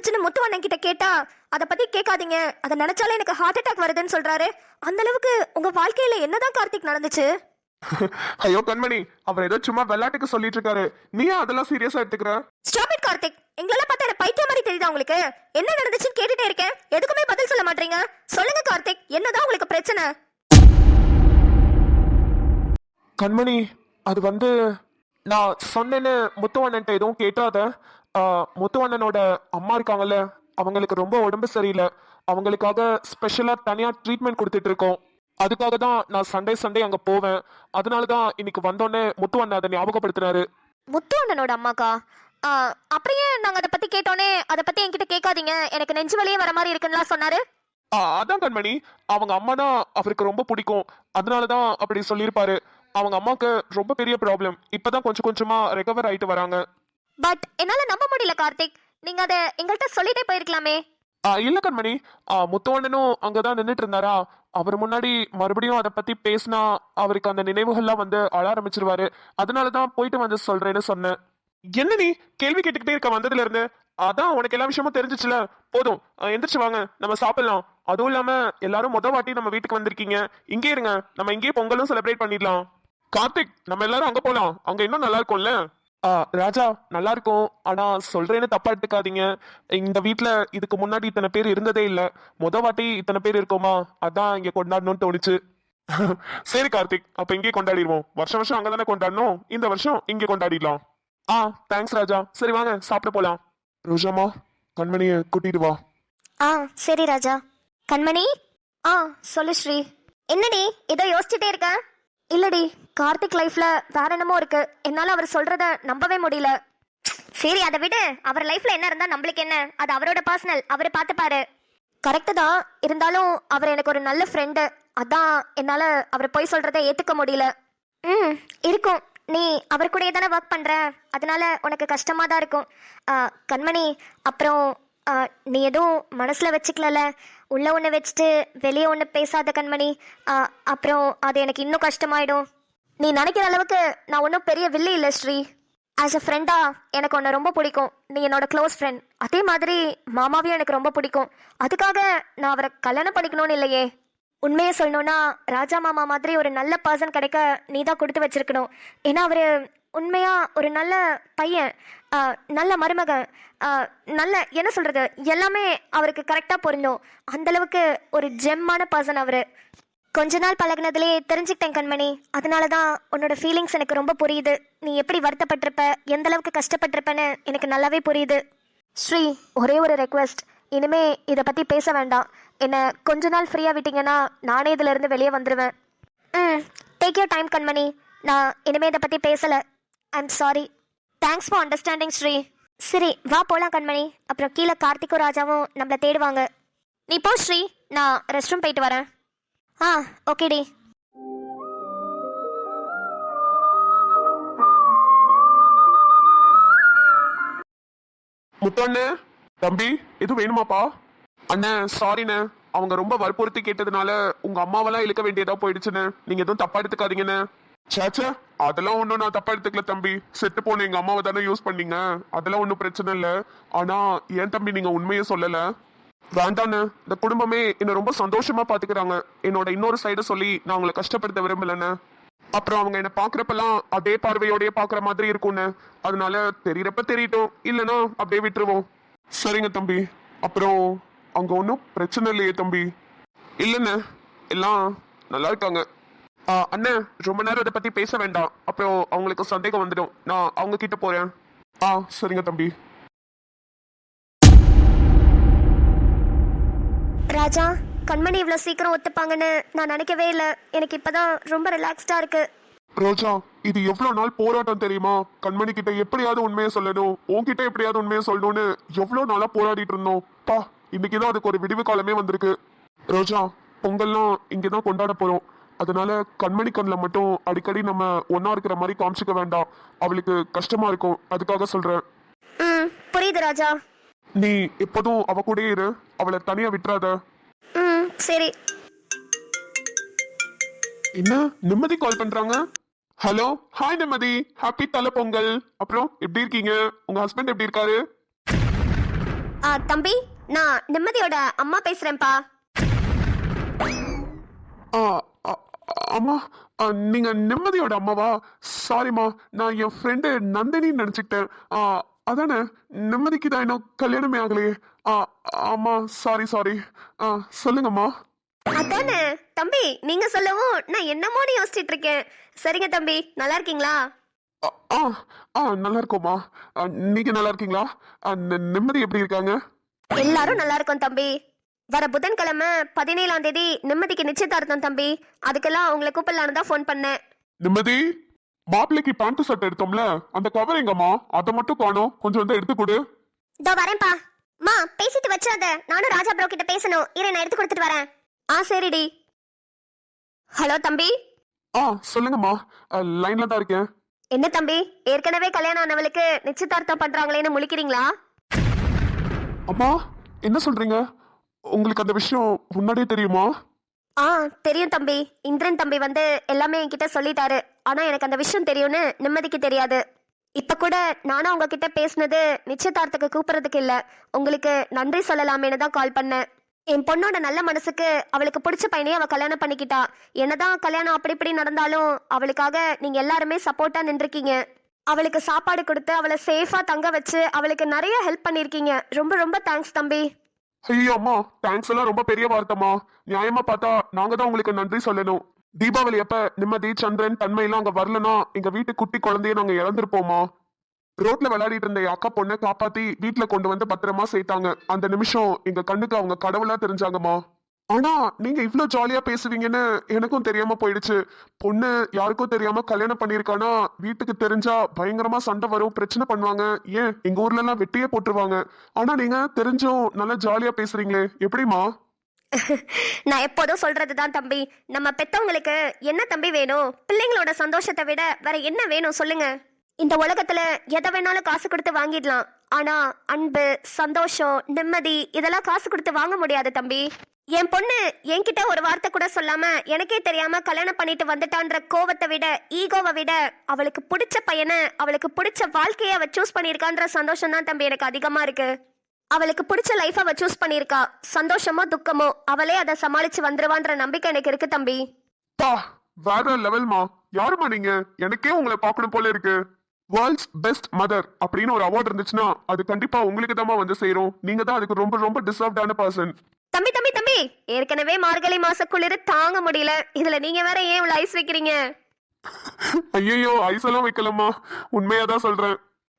நடந்துச்சுன்னு முத்துவண்ணன் கிட்ட கேட்டா அத பத்தி கேட்காதீங்க. அதை நினைச்சாலே எனக்கு ஹார்ட் அட்டாக் வருதுன்னு சொல்றாரு. அந்த அளவுக்கு உங்க வாழ்க்கையில என்னதான் கார்த்திக் நடந்துச்சு? ஐயோ கண்மணி அவர் ஏதோ சும்மா விளையாட்டுக்கு சொல்லிட்டு இருக்காரு. நீ ஏன் அதெல்லாம் சீரியஸா எடுத்துக்கிற? Stop it Karthik. எங்களெல்லாம் பார்த்தா எனக்கு பைத்தியம் மாதிரி தெரியுதா உங்களுக்கு? என்ன நடந்துச்சுன்னு கேட்டுட்டே இருக்கேன். எதுக்குமே பதில் சொல்ல மாட்டீங்க. சொல்லுங்க கார்த்திக். என்னதான் உங்களுக்கு பிரச்சனை? கண்மணி அது வந்து நான் சொன்னேன்னு முத்துவண்ணன்ட்ட எதுவும் கேட்டாத. முத்துவண்ணனோட அம்மா இருக்காங்கல்ல அவங்களுக்கு ரொம்ப உடம்பு சரியில்லை. அவங்களுக்காக ஸ்பெஷலா தனியா ட்ரீட்மெண்ட் கொடுத்துட்டு இருக்கோம். அதுக்காக தான் நான் சண்டே சண்டே அங்க போவேன். அதனால தான் இன்னைக்கு வந்தோடனே முத்துவண்ணன் அதை ஞாபகப்படுத்துறாரு முத்துவண்ணனோட அம்மாக்கா? அப்படியே நாங்க அதை பத்தி கேட்டோன்னே அதை பத்தி என்கிட்ட கேட்காதீங்க. எனக்கு நெஞ்சு வலியே வர மாதிரி இருக்குன்னுலாம் சொன்னாரு. ஆ, அதான் கண்மணி. அவங்க அம்மா தான் அவருக்கு ரொம்ப பிடிக்கும். அதனால தான் அப்படி சொல்லியிருப்பாரு. அவங்க அம்மாவுக்கு ரொம்ப பெரிய ப்ராப்ளம் இப்பதான் கொஞ்சம் கொஞ்சமா ரெக்கவர் ஆயிட்டு வராங்க. பட் என்னால நம்ப முடியல கார்த்திக். நீங்க அதை எங்கள்கிட்ட சொல்லிட்டே போயிருக்கலாமே. ஆ, இல்ல கண்மணி. ஆ, முத்துவண்ணனும் அங்கதான் நின்னுட்டு இருந்தாரா? அவர் முன்னாடி மறுபடியும் அதை பத்தி பேசினா அவருக்கு அந்த நினைவுகள்லாம் வந்து அழ ஆரம்பிச்சிருவாரு. அதனாலதான் போயிட்டு வந்து சொல்றேன்னு சொன்னேன். என்ன நீ? கேள்வி கேட்டுக்கிட்டே இருக்க வந்ததுல இருந்து. அதான் உனக்கு எல்லா விஷயமும் தெரிஞ்சிச்சுல. போதும். எந்திரிச்சு வாங்க. நம்ம சாப்பிடலாம். அதுவும் இல்லாம எல்லாரும் முத வாட்டி நம்ம வீட்டுக்கு வந்திருக்கீங்க. இங்கே இருங்க. நம்ம இங்கேயே பொங்கலும் செலிப்ரேட் பண்ணிடலாம். கார்த்திக் நம்ம எல்லாரும் அங்க போலாம். அங்க இன்னும் நல்லா இருக்கும்ல? ஆ, ராஜா நல்லா இருக்கும் ஆனா சொல்றேன்னு தப்பா எடுத்துக்காதீங்க. இந்த வீட்ல இதுக்கு முன்னாடி இத்தனை பேர் இருந்ததே இல்ல. முத வாட்டி இத்தனை பேர் இருக்கோமா? அதான் இங்க கொண்டாடணும்னு தோணுச்சு. சரி கார்த்திக். அப்ப இங்கே கொண்டாடிடுவோம். வருஷம் வருஷம் அங்கதானே கொண்டாடணும்? இந்த வருஷம் இங்கே கொண்டாடிடலாம். ஆ தேங்க்ஸ் ராஜா. சரி வாங்க சாப்பிட போலாம். ரோஜாமா கண்மணிய கூட்டிட்டு வா. ஆ சரி ராஜா. கண்மணி? ஆ சொல்லு ஸ்ரீ. என்னடி ஏதோ யோசிச்சுட்டே இருக்க? இல்லடி கார்த்திக் லைஃப்ல வேற என்னமோ இருக்கு. என்னால அவர் சொல்றத நம்பவே முடியல. சரி அதை விடு. அவர் லைஃப்ல என்ன இருந்தா நம்மளுக்கு என்ன? அது அவரோட பர்சனல் அவர் பார்த்துப்பாரு. கரெக்டு தான். இருந்தாலும் அவர் எனக்கு ஒரு நல்ல ஃப்ரெண்டு அதான் என்னால அவர் போய் சொல்கிறத ஏத்துக்க முடியல. ம் இருக்கும். நீ அவர் கூடயே தானே ஒர்க் பண்ற. அதனால உனக்கு கஷ்டமா தான் இருக்கும். கண்மணி அப்புறம் நீ எதுவும் மனசுல வச்சுக்கலல்ல உள்ள ஒன்று வச்சுட்டு வெளியே ஒன்று பேசாத கண்மணி. அப்புறம் அது எனக்கு இன்னும் கஷ்டமாயிடும். நீ நினைக்கிற அளவுக்கு நான் ஒன்றும் பெரிய வில்லி இல்லை ஸ்ரீ. ஆஸ் அ ஃப்ரெண்டா எனக்கு உன்னை ரொம்ப பிடிக்கும். நீ என்னோட க்ளோஸ் ஃப்ரெண்ட் அதே மாதிரி மாமாவையும் எனக்கு ரொம்ப பிடிக்கும். அதுக்காக நான் அவரை கல்யாணம் பண்ணிக்கணும்னு இல்லையே. உண்மையை சொல்லணும்னா ராஜா மாமா மாதிரி ஒரு நல்ல பர்சன் கிடைக்க நீ தான் கொடுத்து வச்சிருக்கணும். ஏன்னா அவர் உண்மையாக ஒரு நல்ல பையன் நல்ல மருமகன் நல்ல என்ன சொல்கிறது எல்லாமே அவருக்கு கரெக்டாக பொருந்தும். அந்தளவுக்கு ஒரு ஜெம்மான பர்சன் அவர். கொஞ்ச நாள் பழகுனதுலே தெரிஞ்சுக்கிட்டேன் கண்மணி. அதனால தான் உன்னோட ஃபீலிங்ஸ் எனக்கு ரொம்ப புரியுது. நீ எப்படி வருத்தப்பட்டிருப்ப எந்த அளவுக்கு கஷ்டப்பட்டிருப்பன்னு எனக்கு நல்லாவே புரியுது. ஸ்ரீ ஒரே ஒரு ரெக்வெஸ்ட் இனிமே இதை பற்றி பேச வேண்டாம். என்னை கொஞ்ச நாள் ஃப்ரீயாக விட்டீங்கன்னா நானே இதிலிருந்து வெளியே வந்துடுவேன் ம் டேக் யூர் டைம் கண்மணி. நான் இனிமே இதை பற்றி பேசலை. I'm sorry thanks for understanding Sri சரி வா போகலாம் கண்மணி. அப்புறம் கீழே கார்த்திக்கும் ராஜாவும் நம்மளை தேடுவாங்க. நீ போ ஸ்ரீ நான் ரெஸ்ட் ரூம் போயிட்டு வரேன். ஆ ஓகேடி முத்தண்ணே தம்பி எதுவும் வேணுமாப்பா? அண்ணே சாரிண்ணே அவங்க ரொம்ப வற்புறுத்தி கேட்டதுனால உங்க அம்மாவெல்லாம் இழுக்க வேண்டியதா போயிடுச்சுன்னு நீங்க எதுவும் தப்பா எடுத்துக்காதீங்கண்ணே. சேச்சே அதெல்லாம் ஒன்றும் நான் தப்பா எடுத்துக்கல தம்பி. செத்து போன எங்க அம்மாவை தானே யூஸ் பண்ணீங்க. அதெல்லாம் ஒன்றும் பிரச்சனை இல்லை. ஆனா ஏன் தம்பி நீங்க உண்மையை சொல்லல? வேண்டாண்ணே. இந்த குடும்பமே என்னை ரொம்ப சந்தோஷமா பாத்துக்கிறாங்க. என்னோட இன்னொரு சைடை சொல்லி நான் உங்களை கஷ்டப்படுத்த விரும்பலண்ணே. அப்புறம் அவங்க என்ன பாக்குறப்பெல்லாம் அதே பார்வையோடய பாக்குற மாதிரி இருக்கும்னு அதனால தெரியறப்ப தெரியட்டும். இல்லைன்னா அப்படியே விட்டுருவோம். சரிங்க தம்பி. அப்புறம் அங்க ஒன்றும் பிரச்சனை இல்லையே தம்பி. இல்லைண்ணே. எல்லாம் நல்லா இருக்காங்க. அண்ணே ரொம்ப நேரம் இதை பத்தி பேச வேண்டாம். அப்புறம் அவங்களுக்கு சந்தேகம் வந்துடும். நான் அவங்க கிட்ட போறேன். ஆ சரிங்க தம்பி. ராஜா கண்மணி இவ்வளோ சீக்கிரம் ஒத்துப்பாங்கன்னு நான் நினைக்கவே இல்லை. எனக்கு இப்போதான் ரொம்ப ரிலாக்ஸ்டாக இருக்கு. ரோஜா இது எவ்வளவு நாள் போராட்டம் தெரியுமா? கண்மணி கிட்ட எப்படியாவது உண்மையை சொல்லணும். உன்கிட்ட எப்படியாவது உண்மையை சொல்லணும்னு எவ்வளவு நாளா போராடிட்டு இருந்தோம். பா இன்னைக்குதான் அதுக்கு ஒரு விடிவு காலமே வந்திருக்கு. ரோஜா பொங்கல்லாம் இங்கதான் கொண்டாட போறோம். அதனால கண்மணி கண்ணில் மட்டும் அடிக்கடி நம்ம ஒன்னா இருக்கிற மாதிரி காமிச்சிக்க வேண்டாம். அவளுக்கு கஷ்டமா இருக்கும். அதுக்காக சொல்றேன். ம் புரியுது ராஜா. நீ எப்போதும் அவ கூடயே இரு. அவளை தனியா விட்டுறாத. ம் சரி. என்ன? நிம்மதி கால் பண்றாங்க? ஹலோ ஹாய் நிம்மதி. ஹாப்பி தலை பொங்கல். அப்புறம் எப்படி இருக்கீங்க? உங்க ஹஸ்பண்ட் எப்படி இருக்காரு? ஆ தம்பி நான் நிம்மதியோட அம்மா பேசுறேன்ப்பா. ஆ, ஆ, அம்மா நீங்க நிம்மதியோட அம்மாவா? சாரிம்மா நான் என் ஃப்ரெண்டு நந்தினின்னு நினச்சிக்கிட்டேன். ஆ, அதானே? நிம்மதிக்கு தான் இன்னும் கல்யாணமே ஆகலையே. ஆ, ஆமா சாரி சாரி சொல்லுங்கம்மா. அதானே? தம்பி நீங்க சொல்லவும் நான் என்னமோன்னு யோசிச்சிட்டு இருக்கேன் சரிங்க தம்பி நல்லா இருக்கீங்களா ஆ, ஆ நல்லா இருக்கோம்மா நீங்க நல்லா இருக்கீங்களா நிம்மதி எப்படி இருக்காங்க? எல்லாரும் நல்லா இருக்கோம் தம்பி. வர புதன்கிழமை பதினேழாம் தேதி நிம்மதிக்கு நிச்சயதார்த்தம் தம்பி. அதுக்கெல்லாம் உங்களை கூப்பிடலான்னு தான் ஃபோன் பண்ணேன். நிம்மதி? மாப்பிள்ளைக்கு பேண்ட் ஷர்ட் எடுத்தோம்ல? அந்த கவர் எங்கம்மா? அதை மட்டும் காணோம். கொஞ்சம் வந்து எடுத்து கொடு. இதோ வரேன்ப்பா. மா பேசிட்டு வச்சாத நானும் ராஜா ப்ரோ கிட்ட பேசணும். இரு நான் எடுத்து கொடுத்துட்டு வரேன். ஆ சரிடி. ஹலோ தம்பி. ஆ சொல்லுங்கம்மா. லைன்ல தான் இருக்கேன். என்ன தம்பி? ஏற்கனவே கல்யாணம் ஆனவளுக்கு நிச்சயதார்த்தம் பண்றாங்களேன்னு முழிக்கிறீங்களா? அம்மா என்ன சொல்றீங்க? உங்களுக்கு அந்த விஷயம் முன்னாடியே தெரியுமா? ஆ தெரியும் தம்பி. இந்திரன் தம்பி வந்து எல்லாமே என்கிட்ட சொல்லிட்டாரு. ஆனா எனக்கு அந்த விஷயம் தெரியும்னு நிம்மதிக்கு தெரியாது. இப்ப கூட நானும் உங்ககிட்ட பேசுனது நிச்சயதார்த்தத்துக்கு கூப்பிடுறதுக்கு இல்ல. உங்களுக்கு நன்றி சொல்லலாமேன்னு தான் கால் பண்ணேன். என் பொண்ணோட நல்ல மனசுக்கு அவளுக்கு பிடிச்ச பையனையே அவ கல்யாணம் பண்ணிக்கிட்டா. என்னதான் கல்யாணம் அப்படி இப்படி நடந்தாலும் அவளுக்காக நீங்க எல்லாருமே சப்போர்ட்டா நின்றுருக்கீங்க. அவளுக்கு சாப்பாடு கொடுத்து அவளை சேஃபா தங்க வச்சு அவளுக்கு நிறைய ஹெல்ப் பண்ணிருக்கீங்க. ரொம்ப ரொம்ப தேங்க்ஸ் தம்பி. ஐயோ அம்மா தேங்க்ஸ் எல்லாம் ரொம்ப பெரிய வார்த்தைமா நியாயமா பார்த்தா நாங்க தான் உங்களுக்கு நன்றி சொல்லணும். தீபாவளி அப்ப நிம்மதி சந்திரன் தன்மையெல்லாம் அங்க வரலனா எங்க வீட்டு குட்டி குழந்தைய நாங்க இழந்திருப்போமா ரோட்ல விளையாடிட்டு இருந்த என் அக்கா பொண்ணை காப்பாத்தி வீட்டுல கொண்டு வந்து பத்திரமா சேர்த்தாங்க. அந்த நிமிஷம் எங்க கண்ணுக்கு அவங்க கடவுளா தெரிஞ்சாங்கம்மா. ஆனா நீங்க இவ்ளோ ஜாலியா பேசுவீங்கன்னு எனக்கும் தெரியாம போயிடுச்சு. பொண்ணு யாருக்கும் தெரியாம கல்யாணம் பண்ணிருக்கானா வீட்டுக்கு தெரிஞ்சா பயங்கரமா சண்டை வரும் பிரச்சனை பண்ணுவாங்க. ஏன்? எங்க ஊர்ல எல்லாம் வெட்டியே போட்டுருவாங்க. ஆனா நீங்க தெரிஞ்சும் நல்லா ஜாலியா பேசுறீங்களே. எப்படிமா நான் எப்போதும் சொல்றதுதான் தம்பி. நம்ம பெத்தவங்களுக்கு என்ன தம்பி வேணும்? பிள்ளைங்களோட சந்தோஷத்தை விட வேற என்ன வேணும் சொல்லுங்க. இந்த உலகத்துல எதை வேணாலும் காசு கொடுத்து வாங்கிடலாம். ஆனா அன்பு சந்தோஷம் நிம்மதி இதெல்லாம் காசு கொடுத்து வாங்க முடியாது தம்பி. என் பொண்ணு என்கிட்ட ஒரு வார்த்தை கூட சொல்லாம எனக்கே தெரியாம கல்யாணம் பண்ணிட்டு வந்துட்டான்ற கோவத்தை விட ஈகோவை விட அவளுக்கு பிடிச்ச பையனை அவளுக்கு பிடிச்ச வாழ்க்கையை அவ சூஸ் பண்ணியிருக்கான்ற சந்தோஷம் தான் தம்பி எனக்கு அதிகமா இருக்கு. அவளுக்கு பிடிச்ச லைஃப் அவ சூஸ் பண்ணியிருக்கா. சந்தோஷமோ துக்கமோ அவளே அதை சமாளிச்சு வந்துருவான்ற நம்பிக்கை எனக்கு இருக்கு தம்பி. பா வேற லெவல்மா யாருமா நீங்க? எனக்கே உங்களை பார்க்கணும் போல இருக்கு. வேர்ல்ட்ஸ் பெஸ்ட் மதர் அப்படின்னு ஒரு அவார்ட் இருந்துச்சுன்னா அது கண்டிப்பா உங்களுக்கு தான் வந்து சேரும். நீங்க தான் அதுக்கு ரொம்ப ரொம்ப டிசர்வ்டான பர்சன் தம்பி தம்பி தம்பி! ஏற்கனவே மார்கழி மாச குளிர் தாங்க முடியல. இதுல நீங்க வேற ஏன் இவ்வளவு ஐஸ் வைக்கிறீங்க? ஐயோ ஐசெல்லாம் வைக்கலம்மா. உண்மையா தான் சொல்றேன்.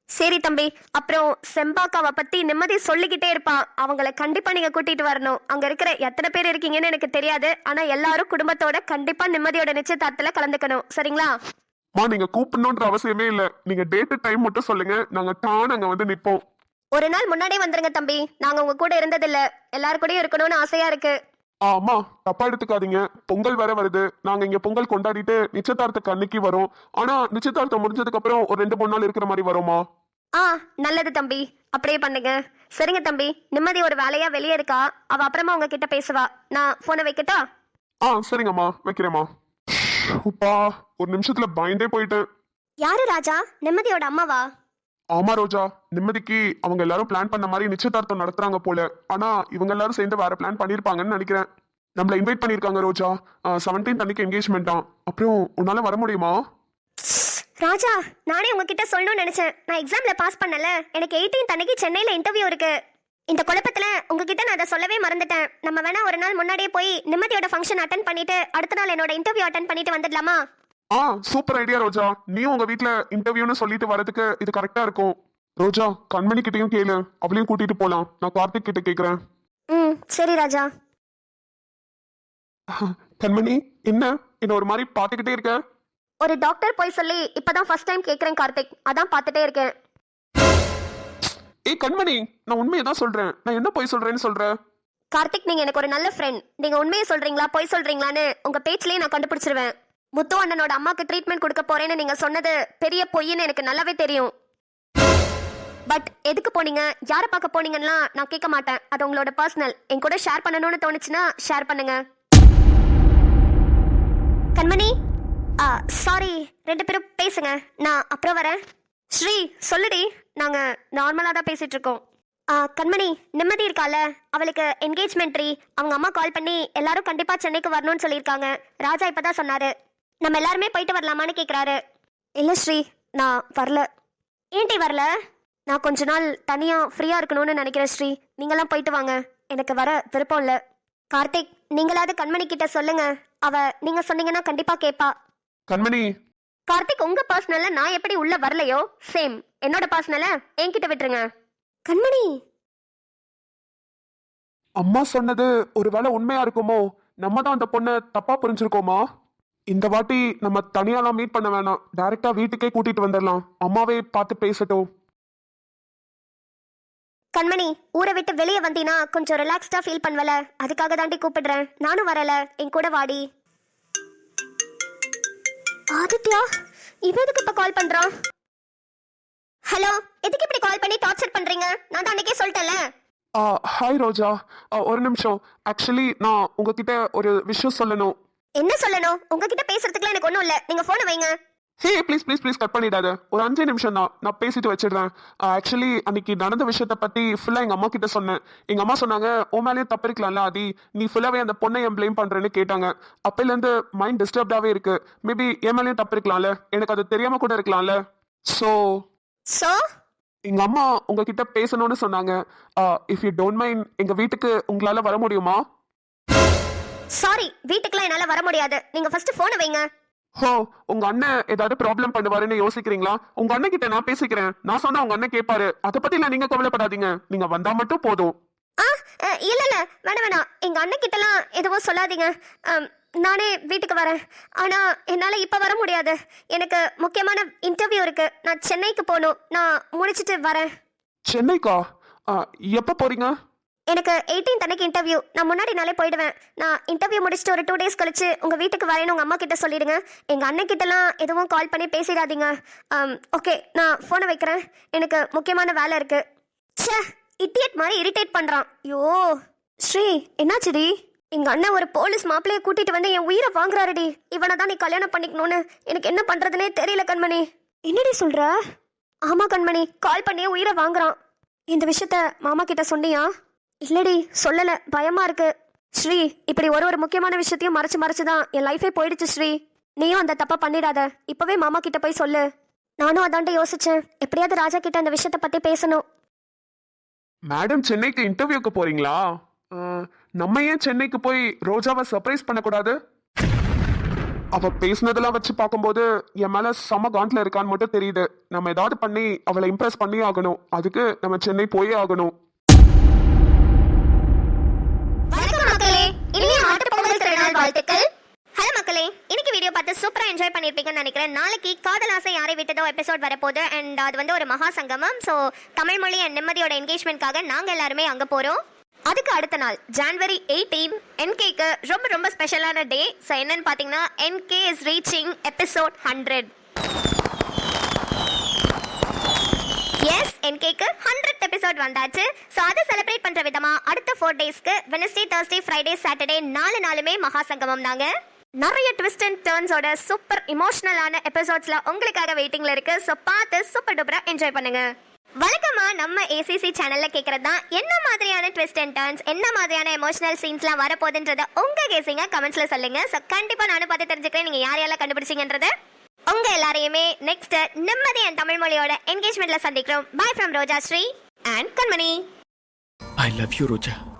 சரி தம்பி அப்புறம் செம்பாக்காவை பத்தி நிம்மதி சொல்லிக்கிட்டே இருப்பான் அவங்கள கண்டிப்பா நீங்க கூட்டிட்டு வரணும். அங்க இருக்கிற எத்தனை பேர் இருக்கீங்கன்னு எனக்கு தெரியாது. ஆனா எல்லாரும் குடும்பத்தோட கண்டிப்பா நிம்மதியோட நிச்சயதார்த்தத்துல கலந்துக்கணும். சரிங்களா? மா நீங்க கூப்பிடணுன்ற அவசியமே இல்ல. நீங்க டேட்டு டைம் மட்டும் சொல்லுங்க. நாங்க டான் அங்க வந்து நிப்போம். ஒரு நாள் முன்னாடியே வந்துருங்க தம்பி. நாங்க உங்க கூட இருந்ததில்ல. எல்லாரும் கூடயும் இருக்கணும்னு ஆசையா இருக்கு. ஆமா தப்பா எடுத்துக்காதீங்க. பொங்கல் வேற வருது. நாங்க இங்க பொங்கல் கொண்டாடிட்டு நிச்சயதார்த்தக்கு அன்னைக்கு வரோம். ஆனா நிச்சயதார்த்தம் முடிஞ்சதுக்கு அப்புறம் ஒரு ரெண்டு மூணு நாள் இருக்கிற மாதிரி வரோமா? ஆ நல்லது தம்பி. அப்படியே பண்ணுங்க. சரிங்க தம்பி. நிம்மதி ஒரு வேலையா வெளியே இருக்கா? அவ அப்புறமா உங்ககிட்ட பேசுவா. நான் போனை வைக்கட்டா? ஆ சரிங்கம்மா. வைக்கிறேம்மா. உப்பா ஒரு நிமிஷத்துல பயந்தே போயிட்டேன். யாரு ராஜா? நிம்மதியோட அம்மாவா? ஆமா ரோஜா நிம்மதிக்கு அவங்க எல்லாரும் பிளான் பண்ண மாதிரி நிச்சயதார்த்தம் நடத்துறாங்க போல. ஆனா இவங்க எல்லாரும் சேர்ந்து வேற பிளான் பண்ணிருப்பாங்கன்னு நினைக்கிறேன். நம்மள இன்வைட் பண்ணிருக்காங்க ரோஜா. செவன்டீன் அன்னைக்கு என்கேஜ்மெண்ட்டா அப்புறம் உன்னால வர முடியுமா? ராஜா நானே உங்ககிட்ட சொல்லணும்னு நினைச்சேன். நான் எக்ஸாம்ல பாஸ் பண்ணல. எனக்கு 18th அன்னைக்கு சென்னையில இன்டர்வியூ இருக்கு. இந்த குழப்பத்துல உங்ககிட்ட நான் அதை சொல்லவே மறந்துட்டேன். நம்ம வேணா ஒரு நாள் முன்னாடியே போய் நிம்மதியோட ஃபங்க்ஷன் அட்டன் பண்ணிட்டு அடுத்த நாள் என்னோட இன்டர்வியூ அட்டன் பண்ணிட்டு வந்துடலாமா? ஆ சூப்பர் ஐடியா ரோஜா. நீயும் உங்க வீட்ல இன்டர்வியூன்னு சொல்லிட்டு வரதுக்கு இது கரெக்டா இருக்கும். ரோஜா கண்மணி கிட்டயும் கேளு. அவளையும் கூட்டிட்டு போலாம். நான் கார்த்திக் கிட்ட கேக்குறேன். ம் சரி ராஜா. கண்மணி என்ன? என்ன ஒரு மாதிரி பாத்துக்கிட்டே இருக்க? ஒரு டாக்டர் போய் சொல்லி இப்பதான் ஃபர்ஸ்ட் டைம் கேக்குறேன் கார்த்திக். அதான் பார்த்துட்டே இருக்கேன். ஏய் கண்மணி நான் உண்மையை தான் சொல்றேன். நான் என்ன போய் சொல்றேன்னு சொல்றேன் கார்த்திக் நீங்க எனக்கு ஒரு நல்ல ஃப்ரெண்ட் நீங்க உண்மையை சொல்றீங்களா பொய் சொல்றீங்களான்னு உங்க பேச்சிலேயே நான் கண்டுபிடிச்சிருவேன். முத்து அண்ணனோட அம்மாக்கு ட்ரீட்மெண்ட் கொடுக்க போறேன்னு நீங்க சொன்னது பெரிய பொய்ன்னு எனக்கு நல்லாவே தெரியும். பட் எதுக்கு போனீங்க? யாரை பார்க்க போனீங்கன்னா நான் கேட்க மாட்டேன். அது உங்களோட பர்சனல் என் கூட ஷேர் பண்ணணும்னு தோணுச்சுன்னா ஷேர் பண்ணுங்க. கண்மணி ஆ சாரி ரெண்டு பேரும் பேசுங்க. நான் அப்புறம் வரேன். ஸ்ரீ சொல்லுடி. நாங்க நார்மலா தான் பேசிட்டு இருக்கோம். ஆ, கண்மணி நிம்மதி இருக்கால? அவளுக்கு என்கேஜ்மெண்ட் ட்ரீ அவங்க அம்மா கால் பண்ணி எல்லாரும் கண்டிப்பா சென்னைக்கு வரணும்னு சொல்லியிருக்காங்க. ராஜா இப்பதான் சொன்னாரு. நம்ம எல்லாருமே போயிட்டு வரலாமான்னு கேக்குறாரு. இல்ல ஸ்ரீ நான் வரல. ஏன்டி வரல? நான் கொஞ்ச நாள் தனியா ஃப்ரீயா இருக்கணும்னு நினைக்கிறேன் ஸ்ரீ. நீங்களாம் போயிட்டு வாங்க. எனக்கு வர விருப்பம் இல்ல. கார்த்திக் நீங்களாவது கண்மணி கிட்ட சொல்லுங்க. அவ நீங்க சொன்னீங்கன்னா கண்டிப்பா கேப்பா. கண்மணி. கார்த்திக் உங்க பர்சனல்ல நான் எப்படி உள்ள வரலையோ சேம் என்னோட பர்சனல என்கிட்ட விட்டுருங்க. கண்மணி! அம்மா சொன்னது ஒருவேளை உண்மையா இருக்குமோ? நம்ம தான் அந்த பொண்ணை தப்பா புரிஞ்சிருக்கோமா? இந்த வாட்டி நம்ம தனியாலாம் மீட் பண்ண வேணாம். டைரக்டா வீட்டுக்கே கூட்டிட்டு வந்துடலாம். அம்மாவே பார்த்து பேசட்டும். கண்மணி ஊரை விட்டு வெளியே வந்தீனா கொஞ்சம் ரிலாக்ஸ்டா ஃபீல் பண்ணுவல. அதுக்காக தாண்டி கூப்பிடுறேன். நானும் வரல. என் கூட வாடி. ஆதித்யா இவன் எதுக்கு இப்ப கால் பண்றான் ஹலோ எதுக்கு இப்படி கால் பண்ணி டார்ச்சர் பண்றீங்க? நான் தான் அன்னைக்கே சொல்லிட்டேன்ல. ஆ ஹாய் ரோஜா. ஒரு நிமிஷம். ஆக்சுவலி நான் உங்ககிட்ட ஒரு விஷயம் சொல்லணும். என்ன சொல்லணும்? உங்ககிட்ட பேசுறதுக்குலாம் எனக்கு ஒண்ணும் இல்ல. நீங்க போனை வைங்க. Hey please please please cut பண்ணிடாத. ஒரு அஞ்சு நிமிஷம் தான். நான் பேசிட்டு வச்சிடுறேன். ஆக்சுவலி அன்னைக்கு நடந்த விஷயத்த பத்தி ஃபுல்லா எங்க அம்மா கிட்ட சொன்னேன். எங்க அம்மா சொன்னாங்க உன் மேலேயும் தப்பு இருக்கலாம்ல ஆதி. நீ ஃபுல்லாவே அந்த பொண்ணை என் ப்ளேம் பண்றேன்னு கேட்டாங்க. அப்பையில இருந்து மைண்ட் டிஸ்டர்ப்டாவே இருக்கு. மேபி என் மேலேயும் தப்பு இருக்கலாம்ல. எனக்கு அது தெரியாம கூட இருக்கலாம்ல. ஸோ சோ எங்க அம்மா உங்ககிட்ட பேசணும்னு சொன்னாங்க. இஃப் யூ டோன்ட் மைண்ட் எங்க வீட்டுக்கு உங்களால வர முடியுமா? சாரி வீட்டுக்குலாம் என்னால வர முடியாது. நீங்க ஃபர்ஸ்ட் போனை வைங்க. ஹோ உங்க அண்ணன் ஏதாவது ப்ராப்ளம் பண்ணுவாருன்னு யோசிக்கிறீங்களா? உங்க அண்ணன் கிட்ட நான் பேசிக்கிறேன். நான் சொன்னா உங்க அண்ணன் கேட்பாரு. அதை பத்தி எல்லாம் நீங்க கவலைப்படாதீங்க. நீங்க வந்தா மட்டும் போதும். இல்ல இல்ல வேணாம் வேணாம். எங்க அண்ணன் கிட்டலாம் எதுவும் சொல்லாதீங்க. நானே வீட்டுக்கு வரேன். ஆனா என்னால இப்ப வர முடியாது. எனக்கு முக்கியமான இன்டர்வியூ இருக்கு. நான் சென்னைக்கு போகணும் நான் முடிச்சிட்டு வரேன். சென்னைக்கா? எப்ப போறீங்க? எனக்கு 18th அன்னைக்கு இன்டர்வியூ நான் முன்னாடி நாளே போயிடுவேன். நான் இன்டர்வியூ முடிச்சுட்டு ஒரு டூ டேஸ் கழிச்சு உங்கள் வீட்டுக்கு வரேன்னு உங்கள் அம்மா கிட்ட சொல்லிடுங்க. எங்கள் அண்ணன் கிட்டலாம் எதுவும் கால் பண்ணி பேசிடாதீங்க. ஓகே நான் ஃபோனை வைக்கிறேன். எனக்கு முக்கியமான வேலை இருக்கு. ச்சே இட்டியட் மாதிரி இரிட்டேட் பண்ணுறான் ஐயோ ஸ்ரீ என்னாச்சுடி எங்கள் அண்ணன் ஒரு போலீஸ் மாப்பிள்ளையை கூட்டிட்டு வந்து என் உயிரை வாங்குறாருடி. இவனை தான் நீ கல்யாணம் பண்ணிக்கணும்னு. எனக்கு என்ன பண்ணுறதுனே தெரியல கண்மணி. என்னடி சொல்கிற ஆமாம் கண்மணி. கால் பண்ணியே உயிரை வாங்குறான். இந்த விஷயத்த மாமா கிட்ட சொன்னியா? இல்லடி சொல்லலை. பயமா இருக்கு. ஸ்ரீ இப்படி ஒரு ஒரு முக்கியமான விஷயத்தையும் மறைச்சு மறைச்சு தான் என் லைஃபே போயிடுச்சு ஸ்ரீ. நீயும் அந்த தப்பை பண்ணிடாத. இப்போவே மாமா கிட்ட போய் சொல்லு. நானும் அதான்ட்டு யோசிச்சேன். எப்படியாவது ராஜா கிட்ட அந்த விஷயத்த பத்தி பேசணும். மேடம் சென்னைக்கு இன்டர்வியூக்கு போறீங்களா? நம்ம ஏன் சென்னைக்கு போய் ரோஜாவை சர்ப்ரைஸ் பண்ணக்கூடாது? அவ பேசுனதெல்லாம் வச்சு பார்க்கும்போது என் மேல செம காண்ட்ல இருக்கான்னு மட்டும் தெரியுது. நம்ம ஏதாவது பண்ணி அவளை இம்ப்ரெஸ் பண்ணி ஆகணும். அதுக்கு நம்ம சென்னை போயே ஆகணும். வாழ்த்துக்கள். ஹலோ மக்களே இன்னைக்கு வீடியோ பார்த்து சூப்பரா என்ஜாய் பண்ணிருப்பீங்கன்னு நினைக்கிறேன். நாளைக்கு காதல் ஆசை யாரை விட்டதோ எபிசோட் வரப்போகுது. அண்ட் அது வந்து ஒரு மகா சங்கமம். ஸோ தமிழ் மொழி அண்ட் நிம்மதியோட என்கேஜ்மெண்ட்காக நாங்க எல்லாருமே அங்க போறோம். அதுக்கு அடுத்த நாள் ஜான்வரி எயிட்டீன் என்கேக்கு ரொம்ப ரொம்ப ஸ்பெஷலான டே ஸோ என்னன்னு பார்த்தீங்கன்னா NK is reaching episode hundred yes என்கேக்கு hundred episode வந்தாச்சு. ஸோ அதை செலிப்ரேட் பண்ணுற விதமாக அடுத்த ஃபோர் டேஸ்க்கு வெனஸ்டே தேர்ஸ்டே ஃப்ரைடே சாட்டர்டே நாலு நாளுமே மகா சங்கமம் தாங்க. நிறைய ட்விஸ்ட் அண்ட் டேர்ன்ஸோட சூப்பர் இமோஷனலான எபிசோட்ஸ்ல உங்களுக்காக வெயிட்டிங்கில் இருக்கு. ஸோ பார்த்து சூப்பர் டூப்பரா என்ஜாய் பண்ணுங்க. வழக்கமா நம்ம ஏசிசி சேனல்ல கேக்குறது தான் என்ன மாதிரியான ட்விஸ்ட் அண்ட் டர்ன்ஸ் என்ன மாதிரியான எமோஷனல் சீன்ஸ்லாம் வரப்போகுதுன்றத உங்க கேசிங்க கமெண்ட்ஸ்ல சொல்லுங்க. ஸோ கண்டிப்பா நானும் பார்த்து தெரிஞ்சுக்கிறேன். நீங்க யார் யாரெல்லாம் கண்டுபிடிச்சீங்கன்றத. உங்க எல்லாரையுமே நெக்ஸ்ட் நிம்மதி என் தமிழ் மொழியோட என்கேஜ்மெண்ட்ல சந்திக்கிறோம். Bye from Roja Sri. and Kanmani. I love you, Roja.